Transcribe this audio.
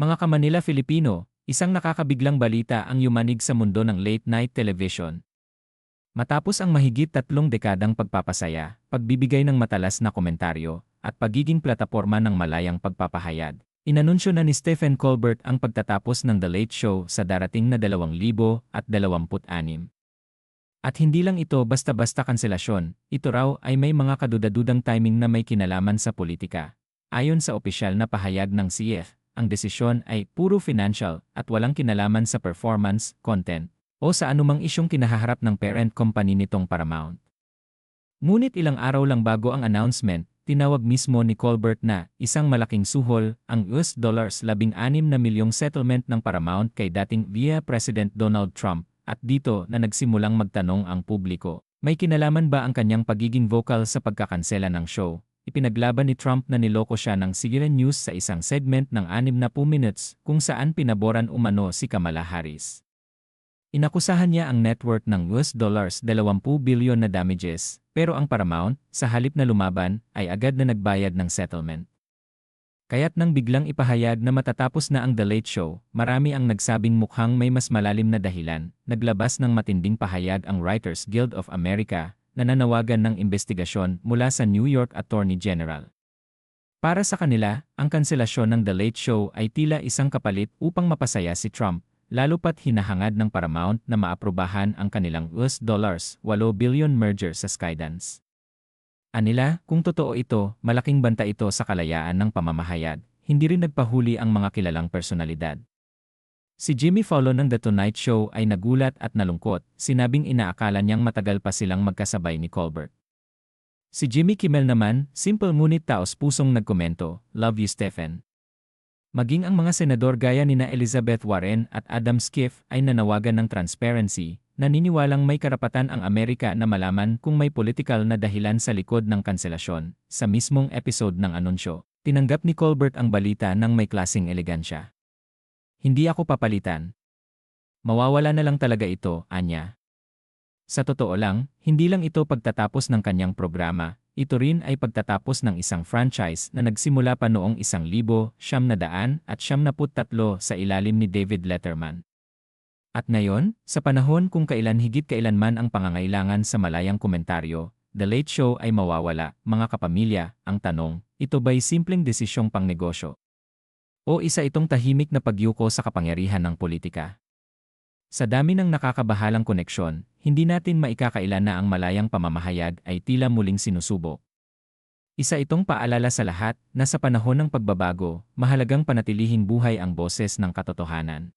Mga kamanila Filipino, isang nakakabiglang balita ang yumanig sa mundo ng late-night television. Matapos ang mahigit tatlong dekadang pagpapasaya, pagbibigay ng matalas na komentaryo, at pagiging plataporma ng malayang pagpapahayag, inanunsyo na ni Stephen Colbert ang pagtatapos ng The Late Show sa darating na 2026. At hindi lang ito basta-basta kanselasyon, ito raw ay may mga kadudadudang timing na may kinalaman sa politika. Ayon sa opisyal na pahayag ng CF, ang desisyon ay puro financial at walang kinalaman sa performance, content, o sa anumang isyong kinahaharap ng parent company nitong Paramount. Ngunit ilang araw lang bago ang announcement, tinawag mismo ni Colbert na isang malaking suhol ang US dollars 16 na milyong settlement ng Paramount kay dating via President Donald Trump at dito na nagsimulang magtanong ang publiko. May kinalaman ba ang kanyang pagiging vocal sa pagkakansela ng show? Ipinaglaban ni Trump na niloko siya ng CNN News sa isang segment ng 60 minutes kung saan pinaboran umano si Kamala Harris. Inakusahan niya ang net worth ng US dollars 20 bilyon na damages, pero ang Paramount, sa halip na lumaban, ay agad na nagbayad ng settlement. Kaya't nang biglang ipahayag na matatapos na ang The Late Show, marami ang nagsabing mukhang may mas malalim na dahilan, naglabas ng matinding pahayag ang Writers Guild of America nananawagan ng investigasyon mula sa New York Attorney General. Para sa kanila, ang kanselasyon ng The Late Show ay tila isang kapalit upang mapasaya si Trump, lalo pat hinahangad ng Paramount na maaprubahan ang kanilang US dollars 8 billion merger sa Skydance. Anila, kung totoo ito, malaking banta ito sa kalayaan ng pamamahayag, hindi rin nagpahuli ang mga kilalang personalidad. Si Jimmy Fallon ng The Tonight Show ay nagulat at nalungkot, sinabing inaakala niyang matagal pa silang magkasabay ni Colbert. Si Jimmy Kimmel naman, simple ngunit taos pusong nagkomento, Love you Stephen. Maging ang mga senador gaya ni na Elizabeth Warren at Adam Schiff ay nanawagan ng transparency, naniniwalang may karapatan ang Amerika na malaman kung may political na dahilan sa likod ng kanselasyon. Sa mismong episode ng anunsyo, tinanggap ni Colbert ang balita ng may klasing elegansya. Hindi ako papalitan. Mawawala na lang talaga ito, anya. Sa totoo lang, hindi lang ito pagtatapos ng kanyang programa, ito rin ay pagtatapos ng isang franchise na nagsimula pa noong isang libo, siyam na daan at siyam na tatlo sa ilalim ni David Letterman. At ngayon, sa panahon kung kailan higit kailanman ang pangangailangan sa malayang komentaryo, The Late Show ay mawawala, mga kapamilya, ang tanong, ito ba'y simpleng desisyong pangnegosyo? O isa itong tahimik na pagyuko sa kapangyarihan ng politika. Sa dami ng nakakabahalang koneksyon, hindi natin maikakailan na ang malayang pamamahayag ay tila muling sinusubok. Isa itong paalala sa lahat na sa panahon ng pagbabago, mahalagang panatilihing buhay ang boses ng katotohanan.